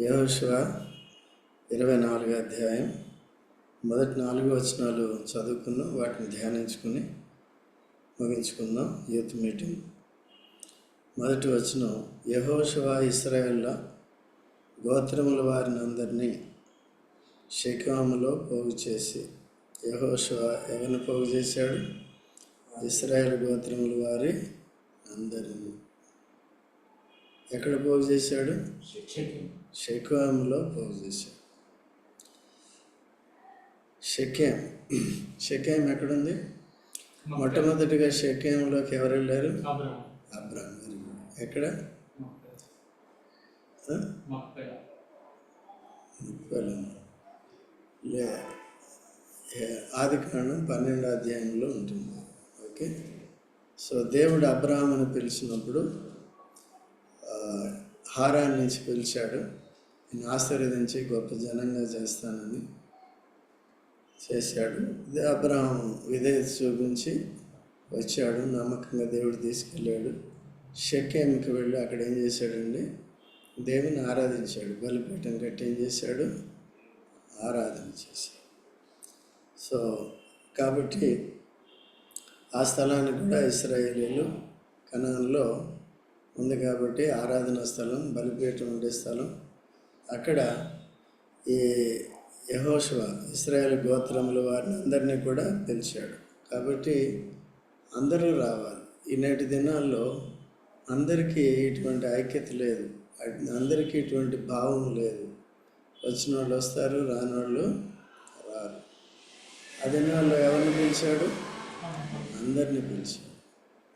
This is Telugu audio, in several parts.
యహోశివ ఇరవై నాలుగో అధ్యాయం మొదటి నాలుగు వచనాలు చదువుకున్నాం వాటిని ధ్యానించుకుని ముగించుకుందాం. Youth meeting. మొదటి వచనం యహోశివ ఇస్రాయేళ్ళ గోత్రముల వారిని అందరినీ షెకాములో పోగు చేసి యహోశివ ఎవరిని పోగు చేశాడు? ఇస్రాయేల్ గోత్రముల వారి అందరినీ. ఎక్కడ పోగు చేశాడు? షెకాములో పోజ్ చేశాడు. షెకేం షెకేం ఎక్కడుంది? మొట్టమొదటిగా షెకేంలోకి ఎవరు వెళ్ళారు? అబ్రామ్ ఎక్కడ? లే ఆది కారణం పన్నెండో అధ్యాయంలో ఉంటుంది. ఓకే? సో దేవుడు అబ్రాహామును పిలిచినప్పుడు హారాన్ని నుంచి పిలిచాడు. నేను ఆశీర్వదించి గొప్ప జనంగా చేస్తానని చేశాడు. ఇదే అబ్రహం విధేయత చూపించి వచ్చాడు. నమ్మకంగా దేవుడు తీసుకెళ్ళాడు. షెకేమికి వెళ్ళి అక్కడ ఏం చేశాడండి దేవుని ఆరాధించాడు. బలిపీఠం కట్టి ఏం చేశాడు? ఆరాధన చేశాడు. సో కాబట్టి ఆ స్థలానికి కూడా ఇస్రాయేలీలు కణాల్లో ఉంది కాబట్టి ఆరాధన స్థలం బలిపీఠం ఉండే స్థలం. అక్కడ ఈ యహోశివ ఇస్రాయేల్ గోత్రముల వారిని అందరినీ కూడా పిలిచాడు. కాబట్టి అందరూ రావాలి. ఈనాటి దినాల్లో అందరికీ ఇటువంటి ఐక్యత లేదు. అందరికీ ఇటువంటి భావం లేదు. వచ్చిన వాళ్ళు వస్తారు రాని వాళ్ళు రారు. ఆ దినాల్లో ఎవరిని పిలిచాడు? అందరినీ పిలిచాడు.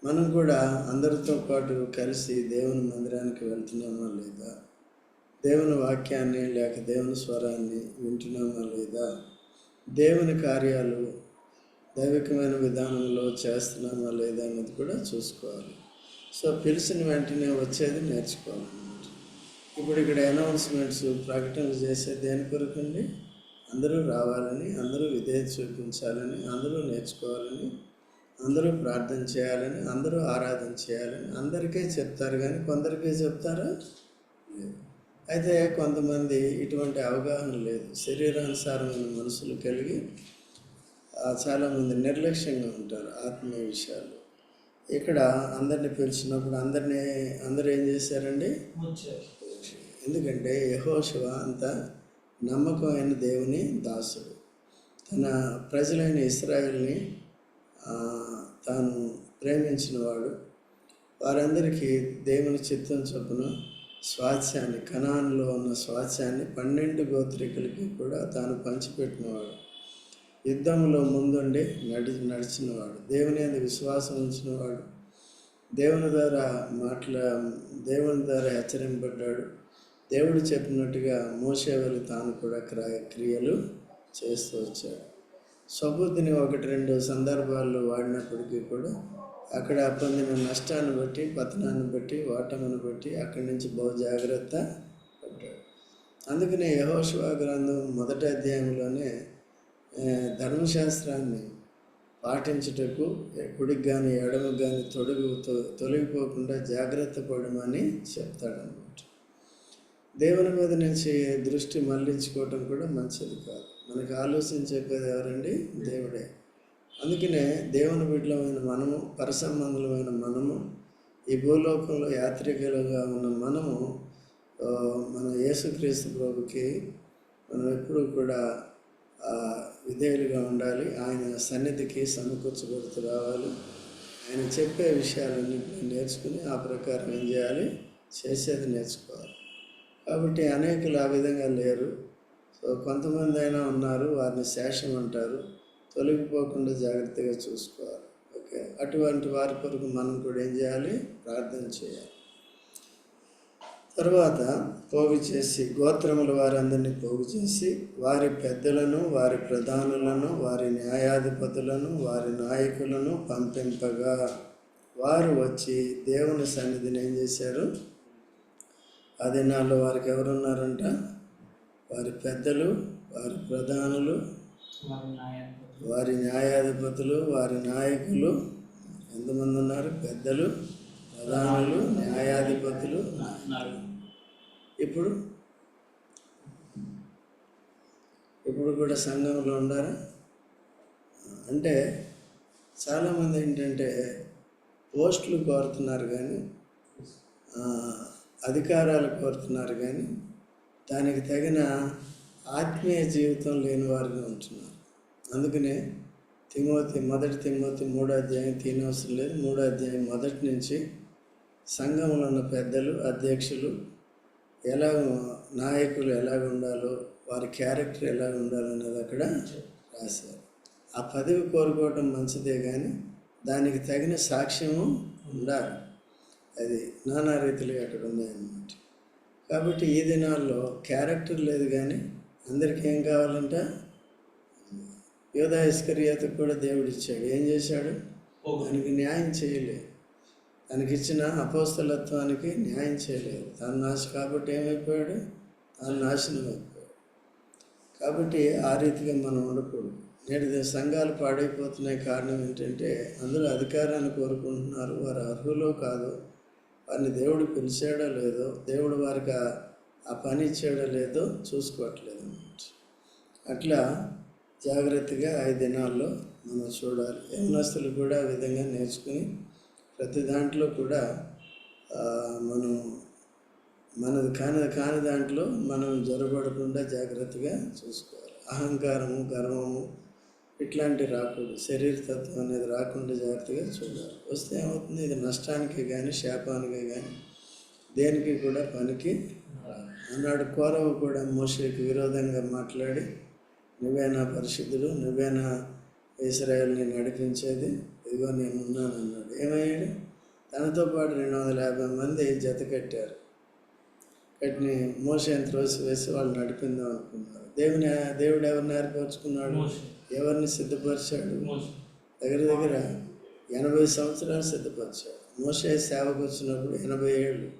మనం కూడా అందరితో పాటు కలిసి దేవుని మందిరానికి వెళ్తున్నామా లేదా? దేవుని వాక్యాన్ని లేక దేవుని స్వరాన్ని వింటున్నామా లేదా? దేవుని కార్యాలు దైవికమైన విధానంలో చేస్తున్నామా లేదా అన్నది కూడా చూసుకోవాలి. సో పిలిచిన వెంటనే వచ్చేది నేర్చుకోవాలన్నమాట. ఇప్పుడు ఇక్కడ అనౌన్స్మెంట్స్ ప్రకటనలు చేసే దేని కొరకండి? అందరూ రావాలని అందరూ విధేయత చూపించాలని అందరూ నేర్చుకోవాలని అందరూ ప్రార్థన చేయాలని అందరూ ఆరాధన చేయాలని అందరికీ చెప్తారు కానీ కొందరికే చెప్తారా? లేదు. అయితే కొంతమంది ఇటువంటి అవగాహన లేదు. శరీరానుసారమైన మనసులు కలిగి చాలామంది నిర్లక్ష్యంగా ఉంటారు ఆత్మీయ విషయాలు. ఇక్కడ అందరిని పిలిచినప్పుడు అందరినీ అందరూ ఏం చేశారండి? ఎందుకంటే యహోశివ అంత నమ్మకమైన దేవుని దాసుడు. తన ప్రజలైన ఇస్రాయిల్ని తాను ప్రేమించినవాడు వారందరికీ దేవుని చిత్తం చొప్పున స్వాస్యాన్ని కణాన్లో ఉన్న స్వాస్యాన్ని పన్నెండు గోత్రికులకి కూడా తాను పంచిపెట్టినవాడు. యుద్ధంలో ముందుండి నడి నడిచినవాడు. దేవుని అందు విశ్వాసం ఉంచినవాడు. దేవుని ద్వారా మాట్లా దేవుని ద్వారా హెచ్చరింపడ్డాడు దేవుడు చెప్పినట్టుగా మోసేవలు తాను కూడా క్ర- క్రియలు చేస్తూ వచ్చాడు. స్వబుద్ధిని ఒకటి రెండు సందర్భాల్లో వాడినప్పటికీ కూడా అక్కడ పొందిన నష్టాన్ని బట్టి పతనాన్ని బట్టి ఓటమిని బట్టి అక్కడి నుంచి బహు జాగ్రత్త పడ్డాడు. అందుకనే యహోశివా గ్రంథం మొదటి అధ్యాయంలోనే ధర్మశాస్త్రాన్ని పాటించుటకు కుడికి కానీ ఎడమకు కానీ తొడుగు తొలగిపోకుండా జాగ్రత్త పడమని చెప్తాడనమాట దేవుని మీద నుంచి దృష్టి మళ్ళించుకోవటం కూడా మంచిది కాదు. మనకు ఆలోచన చెప్పేది ఎవరండి? దేవుడే. అందుకనే దేవుని బిడ్డలమైన మనము పరసంబంధులమైన మనము ఈ భూలోకంలో యాత్రికులుగా ఉన్న మనము మన యేసుక్రీస్తు ప్రభుకి మనం ఎప్పుడూ కూడా విధేయులుగా ఉండాలి. ఆయన సన్నిధికి సమకూర్చబడుతూ రావాలి. ఆయన చెప్పే విషయాలన్నింటినీ నేర్చుకుని ఆ ప్రకారం ఏం చేయాలి? చేసేది నేర్చుకోవాలి. కాబట్టి అనేకులు ఆ విధంగా లేరు. సో కొంతమంది అయినా ఉన్నారు వారిని శేషం అంటారు తొలగిపోకుండా జాగ్రత్తగా చూసుకోవాలి. ఓకే? అటువంటి వారి కొరకు మనం కూడా ఏం చేయాలి? ప్రార్థన చేయాలి. తర్వాత పోగు చేసి గోత్రముల వారందరినీ పోగు చేసి వారి పెద్దలను వారి ప్రధానులను వారి న్యాయాధిపతులను వారి నాయకులను పంపింపగా. వారు వచ్చి దేవుని సన్నిధిని ఏం చేశారు? ఆ దినాల్లో వారికి ఎవరున్నారంట? వారి పెద్దలు వారి ప్రధానులు వారి వారి న్యాయాధిపతులు వారి నాయకులు ఎంతమంది ఉన్నారు? పెద్దలు ప్రధానులు న్యాయాధిపతులు ఇప్పుడు ఇప్పుడు కూడా సంఘంలో ఉండారా? అంటే చాలామంది ఏంటంటే పోస్టులు కోరుతున్నారు కానీ అధికారాలు కోరుతున్నారు కానీ దానికి తగిన ఆత్మీయ జీవితం లేని వారిగా ఉంటున్నారు. అందుకనే తిమోతి మొదటి తిమోతి మూడో అధ్యాయం తీనవసరం లేదు. మూడో అధ్యాయం మొదటి నుంచి సంఘంలో ఉన్న పెద్దలు అధ్యక్షులు ఎలా నాయకులు ఎలాగ ఉండాలో వారి క్యారెక్టర్ ఎలా ఉండాలన్నది అక్కడ రాశారు. ఆ పదవి కోరుకోవటం మంచిదే కానీ దానికి తగిన సాక్ష్యము ఉండాలి. అది నానా రీతిలో అక్కడ ఉన్నాయన్నమాట. కాబట్టి ఈ దినాల్లో క్యారెక్టర్ లేదు కానీ అందరికీ ఏం కావాలంటే? యోధా ఇస్కరియాతకు కూడా దేవుడు ఇచ్చాడు ఏం చేశాడు? దానికి న్యాయం చేయలేదు. తనకి ఇచ్చిన అపోస్తలత్వానికి న్యాయం చేయలేదు. తాను నాశ కాబట్టి ఏమైపోయాడు? తాను నాశనం అయిపోయాడు. కాబట్టి ఆ రీతిగా మనం ఉండకూడదు. నేడు దే- సంఘాలు పాడైపోతున్నాయి. కారణం ఏంటంటే అందరూ అధికారాన్ని కోరుకుంటున్నారు. వారు అర్హులో కాదు. వారిని దేవుడు పిలిచాడో లేదో దేవుడు వారికి ఆ- పని ఇచ్చాడో లేదో చూసుకోవట్లేదు అట్లా జాగ్రత్తగా ఐదు దినాల్లో మనం చూడాలి. యవనస్తులు కూడా ఆ విధంగా నేర్చుకుని ప్రతి దాంట్లో కూడా మనం మనది కాని కాని దాంట్లో మనం జొరబడకుండా జాగ్రత్తగా చూసుకోవాలి. అహంకారము గర్వము ఇట్లాంటివి రాకూడదు. శరీరతత్వం అనేది రాకుండా జాగ్రత్తగా చూడాలి. వస్తే ఏమవుతుంది? ఇది నష్టానికి కానీ శాపానికి కానీ దేనికి కూడా పనికి అన్నాడు కోరవ కూడా మోషకి విరోధంగా మాట్లాడి నువ్వేనా పరిశుద్ధుడు? నువ్వేనా ఇస్రాయల్ని నడిపించేది? ఇదిగో నేను ఉన్నాను అన్నాడు ఏమయ్యాడు? తనతో పాటు రెండు వందల యాభై మంది జత కట్టారు. కట్టిని మోసేని త్రోసి వేసి వాళ్ళు నడిపిందాం అనుకున్నారు. దేవుని దేవుడు ఎవరిని ఏర్పరచుకున్నాడు? ఎవరిని సిద్ధపరిచాడు? దగ్గర దగ్గర ఎనభై సంవత్సరాలు సిద్ధపరిచాడు. మోసే సేవకు వచ్చినప్పుడు ఎనభై ఏళ్ళు.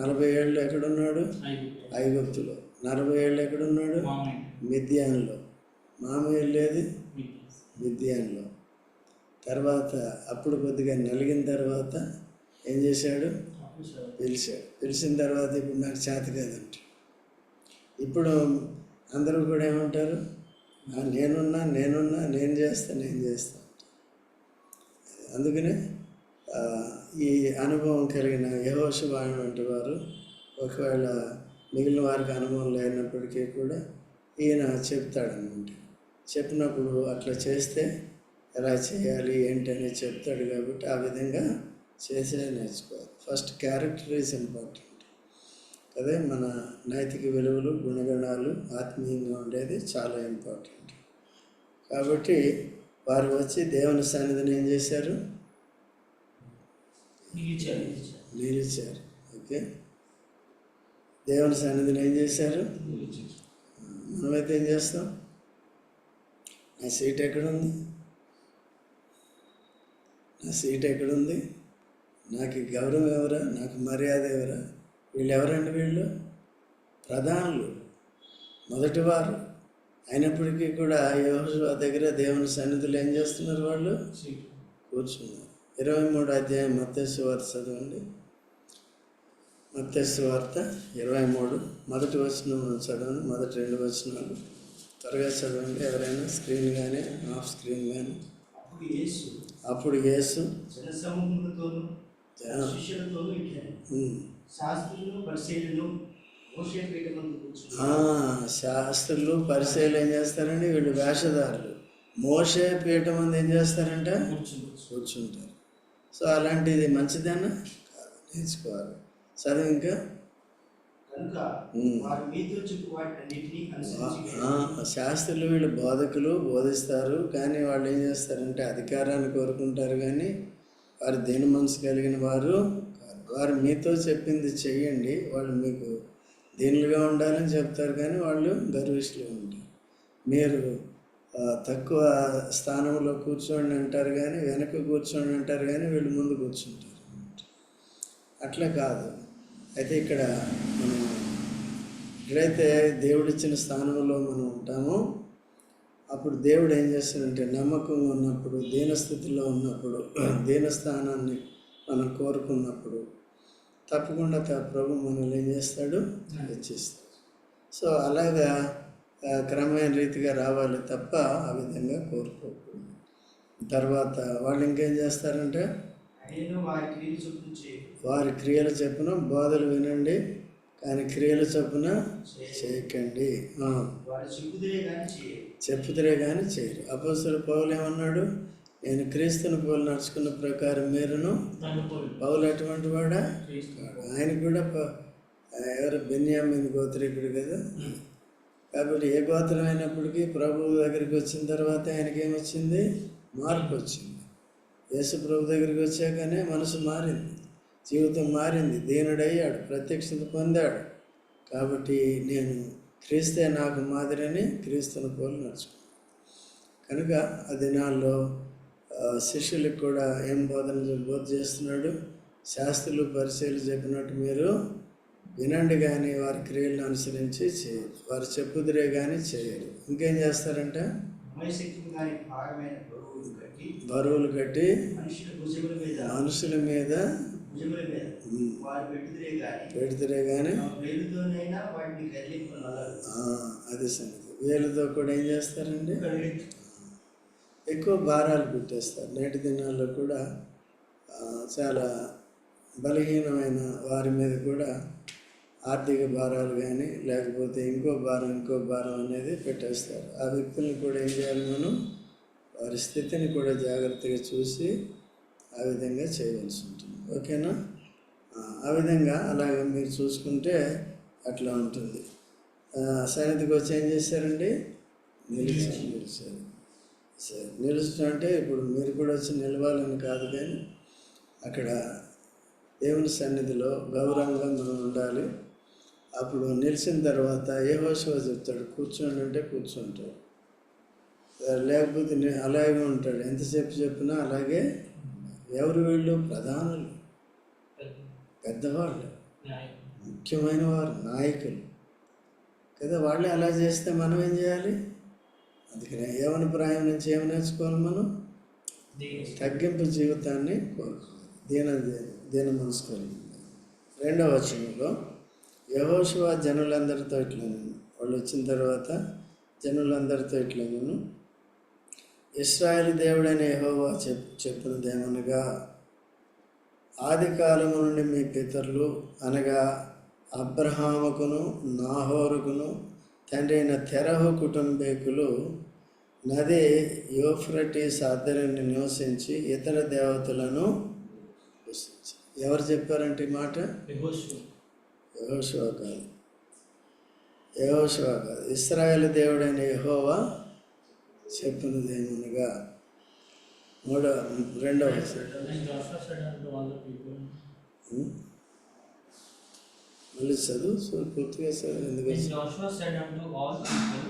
నలభై ఏళ్ళు ఎక్కడున్నాడు? ఐగుప్తులో. నలభై ఏళ్ళు ఎక్కడున్నాడు? మిద్యాన్లో. మామయ్య లేదు? మిద్యాన్లో. తర్వాత అప్పుడు కొద్దిగా నలిగిన తర్వాత ఏం చేశాడు? పిలిచాడు. పిలిచిన తర్వాత ఇప్పుడు నాకు చేత కాదంట. ఇప్పుడు అందరూ కూడా ఏమంటారు? నేనున్నా నేనున్నా నేను చేస్తా నేను చేస్తా అందుకనే ఈ అనుభవం కలిగిన యహోశివాణి వంటి వారు ఒకవేళ మిగిలిన వారికి అనుభవం లేనప్పటికీ కూడా ఈయన చెప్తాడనమాట. చెప్పినప్పుడు అట్లా చేస్తే ఎలా చేయాలి ఏంటని చెప్తాడు కాబట్టి ఆ విధంగా చేసే నేర్చుకోవాలి. ఫస్ట్ క్యారెక్టర్ ఈజ్ ఇంపార్టెంట్ అదే మన నైతిక విలువలు గుణగణాలు ఆత్మీయంగా ఉండేది చాలా ఇంపార్టెంట్ కాబట్టి వారు వచ్చి దేవుని సన్నిధిని ఏం చేశారు? నిలిచారు. ఓకే. దేవుని సన్నిధిని ఏం చేశారు? మనమైతే ఏం చేస్తాం నా సీట్ ఎక్కడుంది? నా సీట్ ఎక్కడుంది? నాకు గౌరవం ఎవరా? నాకు మర్యాద ఎవరా? వీళ్ళు ఎవరండి వీళ్ళు? ప్రధానులు. మొదటివారు. అయినప్పటికీ కూడా యోహోషువ దగ్గర దేవుని సన్నిధిలో ఏం చేస్తున్నారు వాళ్ళు? కూర్చున్నారు. ఇరవై మూడు అధ్యాయం మత్స్సు వార్త చదవండి. మత్స్సు వార్త ఇరవై మూడు. మొదటి వచనం చదవండి. మొదటి రెండు వచనాలు. త్వరగా చదవండి. ఎవరైనా స్క్రీన్ కానీ ఆఫ్ స్క్రీన్ కానీ అప్పుడు యేసు శాస్త్రులు పరిశీలన ఏం చేస్తారండి? వీళ్ళు వేషధారులు. మోసే పీఠం మంది ఏం చేస్తారంట? కూర్చుంటారు. సో అలాంటిది మంచిదేనా? నేర్చుకోవాలి. చదువు ఇంకా? శాస్త్రులు వీళ్ళు బోధకులు బోధిస్తారు. కానీ వాళ్ళు ఏం చేస్తారంటే అధికారాన్ని కోరుకుంటారు కానీ వారు దేని మనసు కలిగిన వారు వారు మీతో చెప్పింది చెయ్యండి. వాళ్ళు మీకు దీనులుగా ఉండాలని చెప్తారు కానీ వాళ్ళు గర్విష్ఠులు ఉంటారు. మీరు తక్కువ స్థానంలో కూర్చోండి అంటారు కానీ వెనక కూర్చోండి అంటారు కానీ వీళ్ళు ముందు కూర్చుంటారు. అట్లా కాదు. అయితే ఇక్కడ మనం ఎక్కడైతే దేవుడిచ్చిన స్థానంలో మనం ఉంటామో అప్పుడు దేవుడు ఏం చేస్తాడంటే నమ్మకం ఉన్నప్పుడు దీనస్థితిలో ఉన్నప్పుడు దీనస్థానాన్ని మనం కోరుకున్నప్పుడు తప్పకుండా ప్రభు మనల్ని ఏం చేస్తాడు? హెచ్చిస్తాడు. సో అలాగా క్రమమైన రీతిగా రావాలి తప్ప ఆ విధంగా కోరుకోకూడదు. తర్వాత వాళ్ళు ఇంకేం చేస్తారంటే వారి క్రియలు వారి క్రియల చొప్పున బోధలు వినండి కానీ క్రియల చొప్పున చేయకండి. చెప్పుతురే కానీ చేయరు. అపోసలు పౌలు ఏమన్నాడు? నేను క్రీస్తుని పోలు నడుచుకున్న ప్రకారం మీరును పౌలు. అటువంటి వాడా. ఆయన కూడా ఎవరు? బెన్యామిన్ గోత్రికుడు కదా? కాబట్టి ఏ గోత్రం అయినప్పటికీ ప్రభువు దగ్గరికి వచ్చిన తర్వాత ఆయనకి ఏమొచ్చింది? మార్పు వచ్చింది. యేసు ప్రభు దగ్గరికి వచ్చాకనే మనసు మారింది. జీవితం మారింది. దీనుడయ్యాడు ప్రత్యక్షత పొందాడు. కాబట్టి నేను క్రీస్తే నాకు మాదిరిని క్రీస్తుని పోలు నడుచుకున్నాను. కనుక ఆ దినాల్లో శిష్యులకు కూడా ఏం బోధన బోధ చేస్తున్నాడు? శాస్త్రులు పరిచయలు చెప్పినట్టు మీరు వినండి కానీ వారి క్రియలను అనుసరించి చేయరు వారు చెప్పుదురే కానీ చేయరు. ఇంకేం చేస్తారంటే? బరువులు కట్టి మనుషుల మీద పెట్టుదురే కానీ అది సంగతి. వీళ్ళతో కూడా ఏం చేస్తారండి? ఎక్కువ భారాలు పెట్టేస్తారు. నేటి దినాల్లో కూడా చాలా బలహీనమైన వారి మీద కూడా ఆర్థిక భారాలు కానీ లేకపోతే ఇంకో భారం ఇంకో భారం అనేది పెట్టేస్తారు. ఆ వ్యక్తులను కూడా ఏం చేయాలి మనం? వారి స్థితిని కూడా జాగ్రత్తగా చూసి ఆ విధంగా చేయవలసి ఉంటుంది. ఓకేనా? ఆ, విధంగా అలాగే మీరు చూసుకుంటే అట్లా ఉంటుంది. సన్నిధికి వచ్చి ఏం చేశారండి? నిలిచి నిలిచారు సరే నిలుచడం అంటే ఇప్పుడు మీరు కూడా వచ్చి నిలవాలని కాదు కానీ అక్కడ దేవుని సన్నిధిలో గౌరవంగా మనం ఉండాలి. అప్పుడు నిలిచిన తర్వాత ఏ హోషో చెప్తాడు కూర్చోండి అంటే కూర్చుంటాడు. లేకపోతే అలాగే ఉంటాడు. ఎంతసేపు చెప్పినా అలాగే ఎవరు వీళ్ళు? ప్రధానులు. పెద్దవాళ్ళు. ముఖ్యమైన వారు నాయకులు. కదా వాళ్ళే అలా చేస్తే మనం ఏం చేయాలి? అందుకనే ఏమని ప్రాయం నుంచి ఏమి నేర్చుకోవాలి మనం? తగ్గింపు జీవితాన్ని కోరుకోవాలి దీన దీన మనసుకోవాలి రెండవ వచనంలో యహోశివ జనులందరితో ఇట్లా వాళ్ళు వచ్చిన తర్వాత జనులందరితో ఇట్లా నేను ఇస్రాయేల్ దేవుడైన యెహోవా చెప్ చెప్పినదేమనగా ఆది కాలము నుండి మీ పితరులు అనగా అబ్రహాముకును నాహోరుకును తండ్రి అయిన తెరహు కుటుంబీకులు నది యోఫ్రటీస్ అద్దరిని నివసించి ఇతర దేవతలను. ఎవరు చెప్పారంటే ఈ మాట? యహోషువ. కాదు. యహోషువ కాదు. ఇస్రాయేల్ దేవుడైన యెహోవా చెప్పినదేమనగా మూడో రెండవ ఉం? మళ్ళీ చదువు సో పూర్తిగా చదువు ఎందుకు And Joshua said unto all people,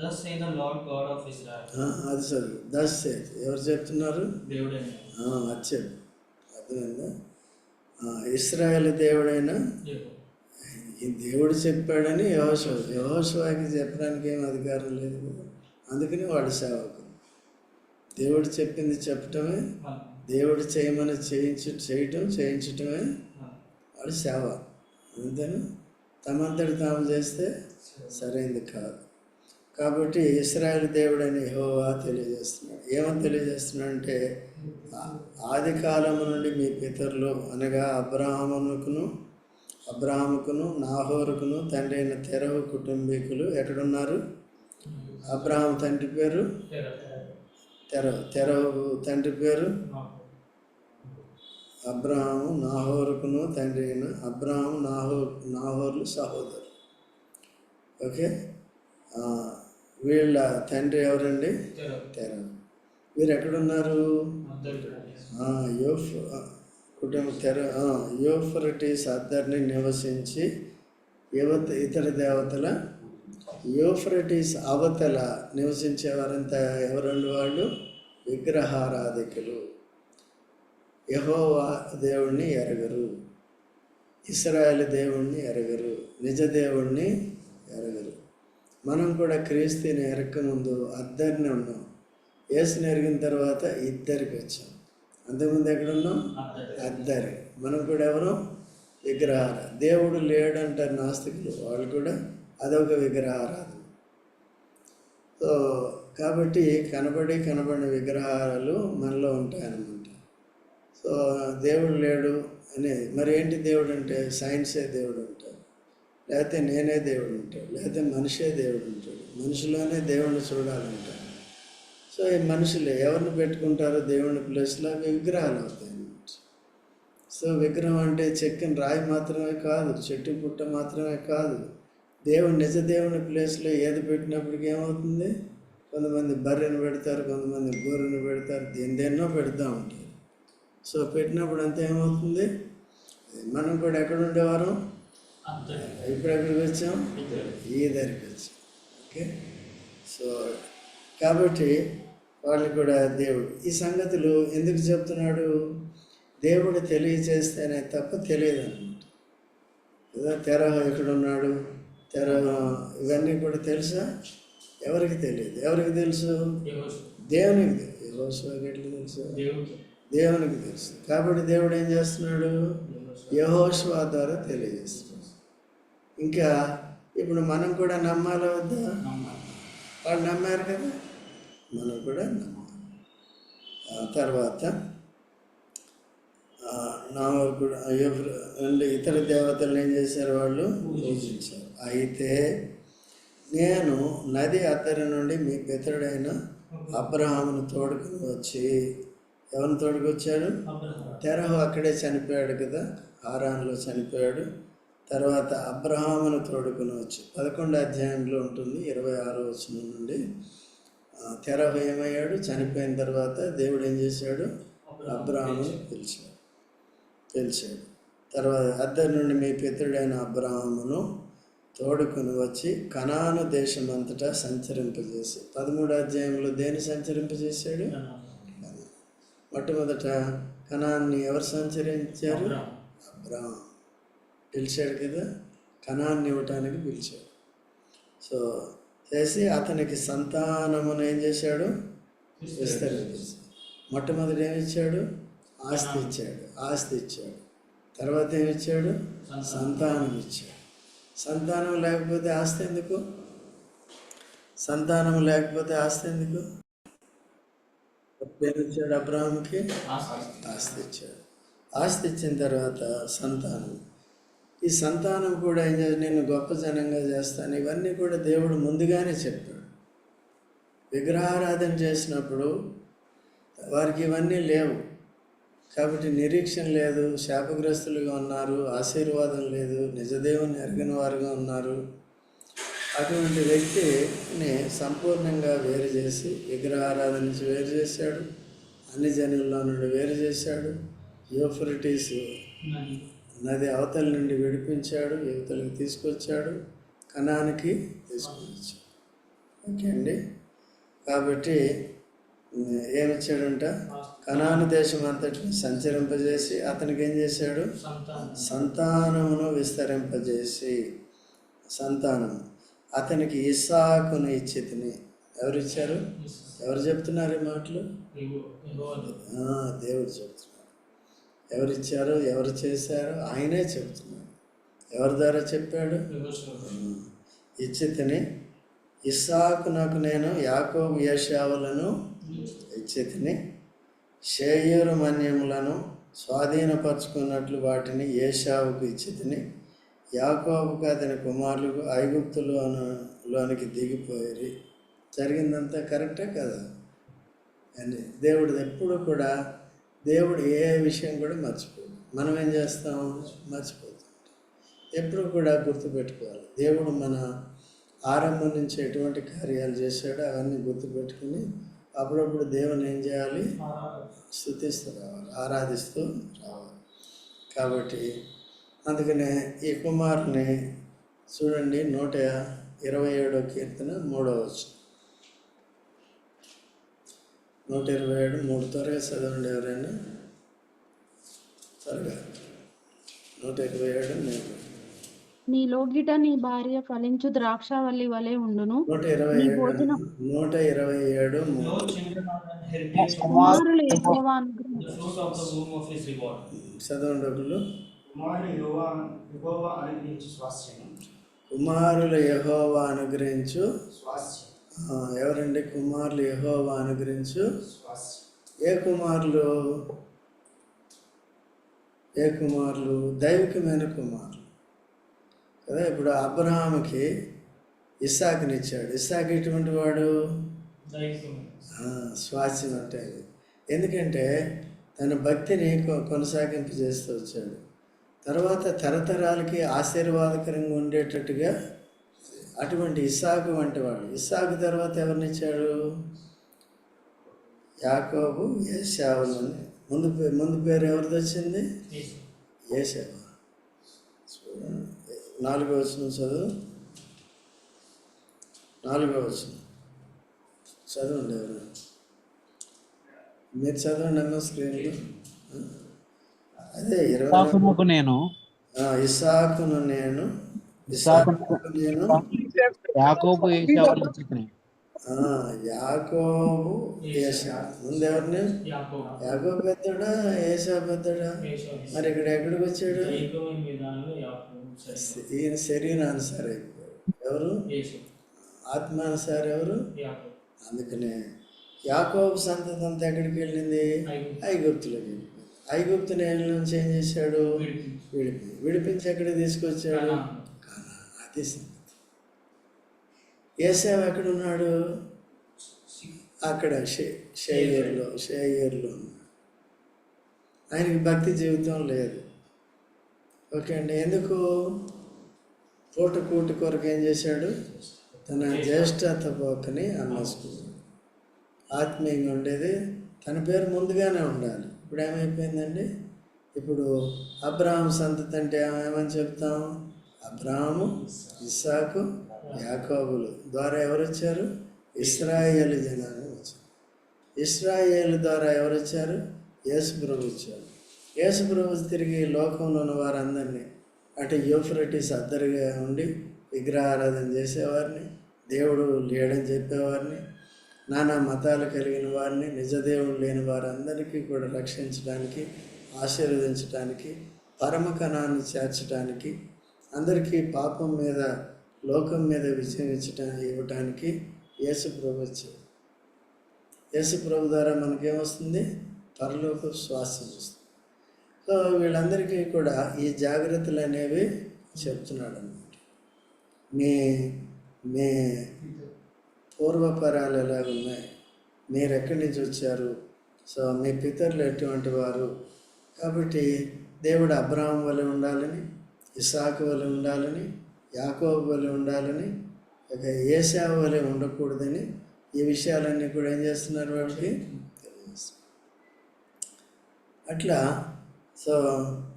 Thus say the Lord God of Israel, ఆ, అది చదువు. దస్ చేతి ఎవరు చెప్తున్నారు? దేవుడైన. ఆ, అది చెప్పు అర్థమైందా ఇస్రాయేల్ దేవుడైన. ఈ దేవుడు చెప్పాడని యహోశివ యహోశివాకి చెప్పడానికి ఏం అధికారం లేదు కదా. అందుకని వాడు సేవకుడు. దేవుడు చెప్పింది చెప్పటమే దేవుడు చేయమని చేయించు చేయటం చేయించటమే వాడు వాడి సేవ. అందుకని తమంతటి తాము చేస్తే సరైనది కాదు. కాబట్టి ఇస్రాయల్ దేవుడని హోవా తెలియజేస్తున్నాడు. ఏమని తెలియజేస్తున్నాడు అంటే ఆది కాలము నుండి మీ పితరులు అనగా అబ్రాహముకును అబ్రాహముకును నాహోరుకును తండ్రి అయిన తెరవు కుటుంబీకులు ఎక్కడున్నారు? అబ్రహం తండ్రి పేరు తెర. తెరవు తండ్రి పేరు నాకు. నాహోరుకును తండ్రి అయిన అబ్రాహాము నాహో నాహోర్లు సహోదరు ఓకే వీళ్ళ తండ్రి ఎవరండి తెర. మీరు ఎక్కడున్నారు యోఫ్ కుటుంబ తెర యోఫరటీస్ అద్దరిని నివసించి యువత ఇతర దేవతల యోఫ్రటీస్ అవతల నివసించేవారంతా ఎవరండి వాళ్ళు? విగ్రహారాధికులు. యహోవా దేవుణ్ణి ఎరగరు. ఇస్రాయల్ దేవుణ్ణి ఎరగరు. నిజ దేవుణ్ణి ఎరగరు. మనం కూడా క్రీస్తుని ఎరకముందు అద్దరిని ఉన్నాం. ఏసుని ఎరిగిన తర్వాత ఇద్దరికి వచ్చాం. అంతకుముందు ఎక్కడున్నాం? అద్దరి. మనం కూడా ఎవరు? విగ్రహాలు దేవుడు లేడంటారు నాస్తికులు. వాళ్ళు కూడా అదొక విగ్రహారాధన. సో కాబట్టి కనబడి కనబడిన విగ్రహాలు మనలో ఉంటాయన్నమాట. సో దేవుడు లేడు అనేది మరి ఏంటి దేవుడు అంటే? సైన్సే దేవుడు ఉంటాడు లేకపోతే నేనే దేవుడు ఉంటాడు లేకపోతే మనిషే దేవుడు ఉంటాడు మనిషిలోనే దేవుడిని చూడాలంటాడు. సో ఈ మనుషులు ఎవరిని పెట్టుకుంటారో దేవుని ప్లేస్లో అవి విగ్రహాలు అవుతాయి సో విగ్రహం అంటే చెక్కిన రాయి మాత్రమే కాదు చెట్టు పుట్ట మాత్రమే కాదు. దేవుడు నిజ దేవుని ప్లేస్లో ఏది పెట్టినప్పటికీ ఏమవుతుంది? కొంతమంది బర్రెను పెడతారు కొంతమంది గోరుని పెడతారు దేని దేన్నో పెడతా ఉంటారు. సో పెట్టినప్పుడు అంతా ఏమవుతుంది? మనం కూడా ఎక్కడ ఉండేవారం? ఇప్పుడు ఎక్కడికి వచ్చాం? ఈ దగ్గరికి వచ్చాం. ఓకే? సో కాబట్టి వాళ్ళు కూడా దేవుడు. ఈ సంగతులు ఎందుకు చెప్తున్నాడు? దేవుడు తెలియజేస్తేనే తప్ప తెలియదు అనమాట కదా తెర ఎక్కడున్నాడు? తెర ఇవన్నీ కూడా తెలుసా? ఎవరికి తెలియదు. ఎవరికి తెలుసు. దేవునికి. తెలుసు. ఎట్లా తెలుసు. దేవునికి. తెలుసు. కాబట్టి దేవుడు ఏం చేస్తున్నాడు. యహోష్వా. ద్వారా తెలియజేస్తున్నాడు. ఇంకా ఇప్పుడు మనం కూడా నమ్మాలా వద్దా. వాళ్ళు నమ్మారు కదా? మనం కూడా నమ్మాలి. ఆ తర్వాత కూడా ఇతర దేవతలు ఏం చేశారు వాళ్ళు? పూజించారు. అయితే నేను నది అత్తరి నుండి మీ పితరుడైన అబ్రహామును తోడుకుని వచ్చి ఎవరిని తోడుకొచ్చాడు. తెరహు అక్కడే చనిపోయాడు కదా హారాన్లో చనిపోయాడు. తర్వాత అబ్రహామును తోడుకుని వచ్చి పదకొండు అధ్యాయంలో ఉంటుంది ఇరవై ఆరో వచనం నుండి. తెరహు ఏమయ్యాడు? చనిపోయిన తర్వాత దేవుడు ఏం చేశాడు? అబ్రహామును పిలిచాడు. పిలిచాడు. తర్వాత అద్దరి నుండి మీ పితృడైన అబ్రహామును తోడుకుని వచ్చి కనాను దేశమంతటా సంచరింపజేసి పదమూడు అధ్యాయంలో దేని సంచరింపజేశాడు? మొట్టమొదట కణాన్ని ఎవరు సంచరించారు. అబ్రహాం. పిలిచాడు కదా కణాన్ని ఇవ్వటానికి పిలిచాడు. సో చేసి అతనికి సంతానమును ఏం చేశాడు? విస్తరించాడు మొట్టమొదటి ఏమి ఇచ్చాడు? ఆస్తి ఇచ్చాడు. ఆస్తి ఇచ్చాడు. తర్వాత ఏమి ఇచ్చాడు? సంతానం ఇచ్చాడు. సంతానం లేకపోతే ఆస్తి ఎందుకు? సంతానం లేకపోతే ఆస్తి ఎందుకు? పేరు ఇచ్చాడు అబ్రాహంకి ఆస్తి. ఆస్తి ఇచ్చాడు. ఆస్తి ఇచ్చిన తర్వాత సంతానం. ఈ సంతానం కూడా ఏం చేసి నేను గొప్ప జనంగా చేస్తాను. ఇవన్నీ కూడా దేవుడు ముందుగానే చెప్పాడు. విగ్రహారాధన చేసినప్పుడు వారికి ఇవన్నీ లేవు. కాబట్టి నిరీక్షణ లేదు శాపగ్రస్తులుగా ఉన్నారు ఆశీర్వాదం లేదు నిజదేవుని ఎరగని వారుగా ఉన్నారు అటువంటి వ్యక్తిని సంపూర్ణంగా వేరు చేసి విగ్రహారాధన నుంచి వేరు చేశాడు అన్ని జనుల్లో నుండి వేరు చేశాడు యూఫ్రటీస్ నది. అవతల నుండి విడిపించాడు యువతలకు తీసుకొచ్చాడు కణానికి తీసుకొచ్చాడు ఓకే అండి కాబట్టి ఏమిచ్చాడంట? కనాను దేశం అంతటిని సంచరింపజేసి అతనికి ఏం చేశాడు? సంతానమును విస్తరింపజేసి సంతానం అతనికి ఇస్సాకును ఇచ్చితిని ఎవరు ఇచ్చారు ఎవరు చెప్తున్నారు ఈ మాటలు? దేవుడు చెప్తున్నాడు. ఎవరు ఇచ్చారు ఎవరు చేశారు? ఆయనే చెప్తున్నారు ఎవరి ద్వారా చెప్పాడు? ఇచ్చితిని ఇస్సాకు నాకు నేను యాకోబు యశావులను ఇచ్చి షేయూరు మన్యములను స్వాధీనపరుచుకున్నట్లు వాటిని ఏషావుకు ఇచ్చితిని యాకోబుకు అతని కుమారులకు ఐగుప్తులోను లోనికి దిగిపోయి జరిగిందంతా కరెక్టే కదా? అని దేవుడు ఎప్పుడు కూడా దేవుడు ఏ విషయం కూడా మర్చిపోడు. మనం ఏం చేస్తాం? మర్చిపోతాం ఎప్పుడు కూడా గుర్తుపెట్టుకోవాలి. దేవుడు మన ఆరంభం నుంచి ఎటువంటి కార్యాలు చేశాడో అవన్నీ గుర్తుపెట్టుకుని అప్పుడప్పుడు దేవుని ఏం చేయాలి? స్థుతిస్తూ రావాలి ఆరాధిస్తూ రావాలి. కాబట్టి అందుకనే ఈ కుమారుని చూడండి నూట ఇరవై ఏడో కీర్తన మూడో వచ్చు నూట ఇరవై ఏడు మూడు త్వరగా చదవండి ఎవరైనా. త్వరగా. నూట ఇరవై ఏడు నేను నీ లోగిట నీ భార్య ఫలించు ద్రాక్షావల్లి వలె ఉండును. నూట ఇరవై ఏడు కుమారులు. చదవండి కుమారుల యహోవా అనుగ్రహించు ఎవరండి? కుమారులు యెహోవా అనుగ్రహించు ఏ కుమారులు? ఏ కుమారులు? దైవికమైన కుమారులు. కదా ఇప్పుడు అబ్రహాముకి ఇస్సాకునిచ్చాడు ఇస్సాకు ఎటువంటి వాడు? స్వాస్యం అంటే అది. ఎందుకంటే తన భక్తిని కొ- కొనసాగింపు చేస్తూ వచ్చాడు. తర్వాత తరతరాలకి ఆశీర్వాదకరంగా ఉండేటట్టుగా అటువంటి ఇస్సాకు వంటి వాడు. ఇస్సాకు తర్వాత ఎవరినిచ్చాడు యాకోబు ఏసావులని ముందు ముందు పేరు ఎవరిది వచ్చింది. ఏసావు నాలుగో వచ్చిన చదువు. నాలుగో వచ్చిన చదవండి ఎవరు మీరు చదవండి అన్న స్క్రీన్లో అదే ఇరవై నేను. ఆ, ఇస్సాకును నేను. యాకోబు యాకోబు ఏసా ముందెవరిని యాకోబు. పెద్దడా? ఏసా పెద్దడా. మరి ఇక్కడ ఎక్కడికి వచ్చాడు? ఈయన శరీరానుసారం ఎవరు. ఆత్మానుసారం ఎవరు. అందుకనే యాకోబు సంతతి అంతా ఎక్కడికి వెళ్ళింది? ఐగుప్తు. ఐగుప్తులోకి ఐగుప్తు నేల నుంచి ఏం చేశాడు. విడిపి విడిపించి ఎక్కడికి తీసుకొచ్చాడు? అది సంగతి. ఏసావు ఎక్కడ ఉన్నాడు? అక్కడ షే షేయర్లో. షేయర్లో ఉన్నాడు. ఆయనకి భక్తి జీవితం లేదు. ఓకే అండి. ఎందుకు? పూట కూటి కొరకు ఏం చేశాడు? తన జ్యేష్ఠత పోకని అమ్మేసుకున్నాడు. ఆత్మీయంగా ఉండేది. తన పేరు ముందుగానే ఉండాలి. ఇప్పుడు ఏమైపోయిందండి? ఇప్పుడు అబ్రాహం సంతతి అంటే ఏమని చెప్తాం? అబ్రాహము ఇస్సాకు యాకోబులు. ద్వారా ఎవరు వచ్చారు ఇస్రాయేల్ జనాన్ని వచ్చారు. ఇస్రాయేల్ ద్వారా ఎవరు వచ్చారు యేసు ప్రభు వచ్చారు యేసుప్రభు తిరిగి లోకంలో ఉన్న వారందరినీ అటు యూఫ్రటిస్ అద్దరిగా ఉండి విగ్రహారాధన చేసేవారిని దేవుడు లేడని చెప్పేవారిని నానా మతాలు కలిగిన వారిని నిజదేవుడు లేని వారందరికీ కూడా రక్షించడానికి ఆశీర్వదించడానికి పరమకణాన్ని చేర్చడానికి అందరికీ పాపం మీద లోకం మీద విజయం ఇచ్చటా ఇవ్వటానికి యేసు ప్రభు వచ్చాడు యేసు ప్రభు ద్వారా మనకేమొస్తుంది పరలోక శ్వాసం వస్తుంది. వీళ్ళందరికీ కూడా ఈ జాగ్రత్తలు అనేవి చెప్తున్నాడు అనమాట మీ మీ పూర్వపరాలు ఎలా ఉన్నాయి? మీరు ఎక్కడి నుంచి వచ్చారు? సో మీ పితరులు ఎటువంటి వారు? కాబట్టి దేవుడు అబ్రాహం వలె ఉండాలని ఇసాకు వలె ఉండాలని యాకోబు వలె ఉండాలని ఇక ఏసా వలె ఉండకూడదని ఈ విషయాలన్నీ కూడా ఏం చేస్తున్నారు వాళ్ళకి? తెలియజేస్తున్నారు. అట్లా సో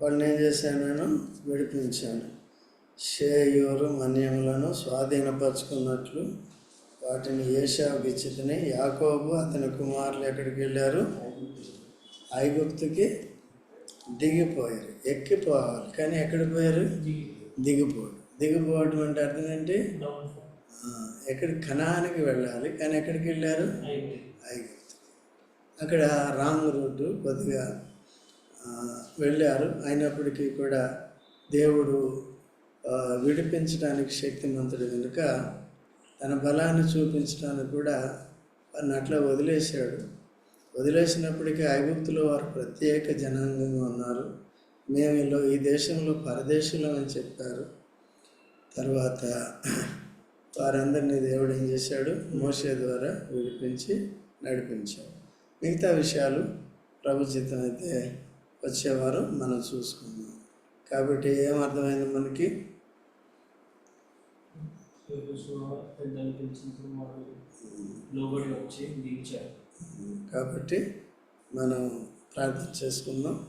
వాళ్ళని ఏం చేశాను నేను? విడిపించాను. షేయూరు మన్యములను స్వాధీనపరుచుకున్నట్లు వాటిని ఏషావుకి ఇచ్చితని యాకోబు అతని కుమారులు ఎక్కడికి వెళ్ళారు? ఐగుప్తుకి దిగిపోయారు. ఎక్కిపోవాలి. కానీ ఎక్కడికి పోయారు? దిగి. దిగిపోవడం అంటే అర్థం ఏంటి? ఎక్కడి కణానికి వెళ్ళాలి. కానీ ఎక్కడికి వెళ్ళారు? ఐగుప్తు. అక్కడ రాంగ్ రూట్ కొద్దిగా వెళ్ళారు. అయినప్పటికీ కూడా దేవుడు విడిపించడానికి శక్తిమంతుడు కనుక తన బలాన్ని చూపించడానికి కూడా వారిని అట్లా వదిలేశాడు. వదిలేసినప్పటికీ ఐగుప్తులు వారు ప్రత్యేక జనాంగంగా ఉన్నారు. మేము ఇలా ఈ దేశంలో పరదేశంలో అని చెప్పారు. తర్వాత వారందరినీ దేవుడు ఏం చేశాడు? మోసే ద్వారా విడిపించి నడిపించాడు. మిగతా విషయాలు ప్రభుత్వం అయితే వచ్చేవారు మనం చూసుకుందాం. కాబట్టి ఏమర్థమైంది మనకి? కాబట్టి మనం ప్రార్థన చేసుకుందాం.